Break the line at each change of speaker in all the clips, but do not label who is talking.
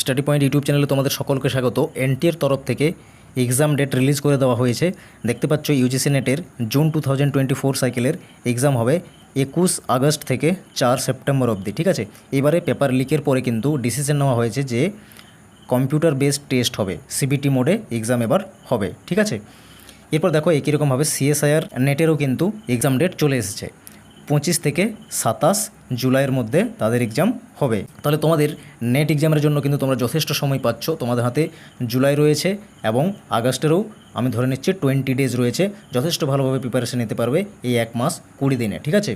Study point YouTube চ্যানেলে তোমাদের সকলকে স্বাগত। এনটিএর তরফ থেকে এক্সাম ডেট রিলিজ করে দেওয়া হয়েছে। দেখতে পাচ্ছ ইউজিসি নেটের June two thousand twenty four সাইকেলের এক্সাম হবে একুশ আগস্ট থেকে চার সেপ্টেম্বর অবধি, ঠিক আছে? এবারে পেপার লিকের পরে কিন্তু ডিসিশন নেওয়া হয়েছে যে কম্পিউটার বেসড টেস্ট হবে, সিবিটি মোডে এক্সাম এবার হবে, ঠিক আছে? এরপর দেখো একই রকমভাবে সিএসআইআর নেটেরও কিন্তু এক্সাম ডেট চলে এসেছে। পঁচিশ থেকে সাতাশ জুলাইয়ের মধ্যে তাদের এক্সাম হবে। তাহলে তোমাদের নেট এক্সামের জন্য কিন্তু তোমরা যথেষ্ট সময় পাচ্ছ। তোমাদের হাতে জুলাই রয়েছে এবং আগস্টেরও আমি ধরে নিচ্ছি টোয়েন্টি ডেজ রয়েছে। যথেষ্ট ভালোভাবে প্রিপারেশন নিতে পারবে এই এক মাস কুড়ি দিনে, ঠিক আছে?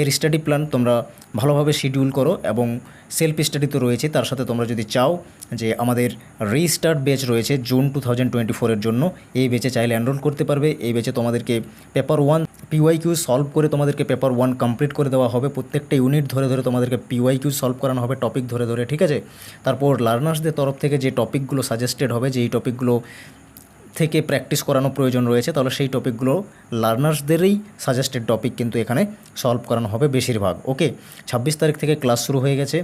এর স্টাডি প্ল্যান তোমরা ভালোভাবে শিডিউল করো এবং সেলফ স্টাডি তো রয়েছে। তার সাথে তোমরা যদি চাও যে আমাদের রিস্টার্ট বেচ রয়েছে জুন টু থাউজেন্ড টোয়েন্টি ফোরের জন্য, এই বেচে চাইলে এনরোল করতে পারবে। এই বেচে তোমাদেরকে paper one PY Q solve করে তোমাদেরকে পেপার ওয়ান কমপ্লিট করে দেওয়া হবে। প্রত্যেকটা ইউনিট ধরে ধরে তোমাদেরকে পিওয়াই কিউ সলভ করানো হবে টপিক ধরে ধরে, ঠিক আছে? তারপর লার্নার্সদের তরফ থেকে যে টপিকগুলো সাজেস্টেড হবে, যে এই টপিকগুলো থেকে প্র্যাকটিস করানো প্রয়োজন রয়েছে, তাহলে সেই টপিকগুলো লার্নার্সদেরই সাজেস্টেড টপিক কিন্তু এখানে সলভ করানো হবে বেশিরভাগ ওকে ছাব্বিশ তারিখ থেকে ক্লাস শুরু হয়ে গেছে।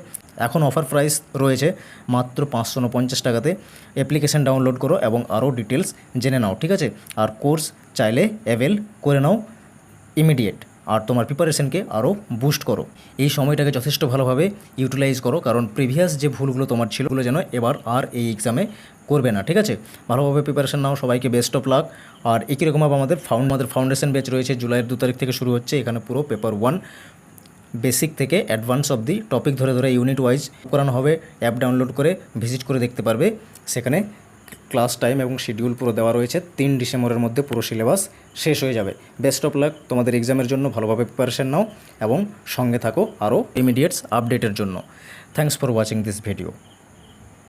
এখন অফার প্রাইস রয়েছে মাত্র পাঁচশো উনপঞ্চাশ টাকাতে। অ্যাপ্লিকেশান ডাউনলোড করো এবং আরও ডিটেলস জেনে নাও, ঠিক আছে? আর কোর্স চাইলে অ্যাভেল করে নাও। ইমিডিয়েট। আর তোমার প্রিপারেশনকে আরও বুস্ট করো। এই সময়টাকে যথেষ্ট ভালোভাবে ইউটিলাইজ করো, কারণ প্রিভিয়াস যে ভুলগুলো তোমার ছিল ওগুলো যেন এবার আর এই এক্সামে করবে না, ঠিক আছে? ভালোভাবে প্রিপারেশন নাও, সবাইকে বেস্ট অফ লাক আর একই রকমভাবে আমাদের ফাউন্ড আমাদের ফাউন্ডেশন ব্যাচ রয়েছে, জুলাইয়ের দু তারিখ থেকে শুরু হচ্ছে, এখানে পুরো পেপার ওয়ান বেসিক থেকে অ্যাডভান্স অব দি টপিক ধরে ধরে ইউনিট ওয়াইজ করানো হবে অ্যাপ ডাউনলোড করে ভিজিট করে দেখতে পারবে, সেখানে ক্লাস টাইম এবং শিডিউল পুরো দেওয়া রয়েছে। তিন ডিসেম্বরের মধ্যে পুরো সিলেবাস শেষ হয়ে যাবে। বেস্ট অফ লাক, তোমাদের এক্সামের জন্য ভালোভাবে প্রিপারেশান নাও এবং সঙ্গে থাকো আরও ইমিডিয়েটস আপডেটের জন্য। Thanks for watching this video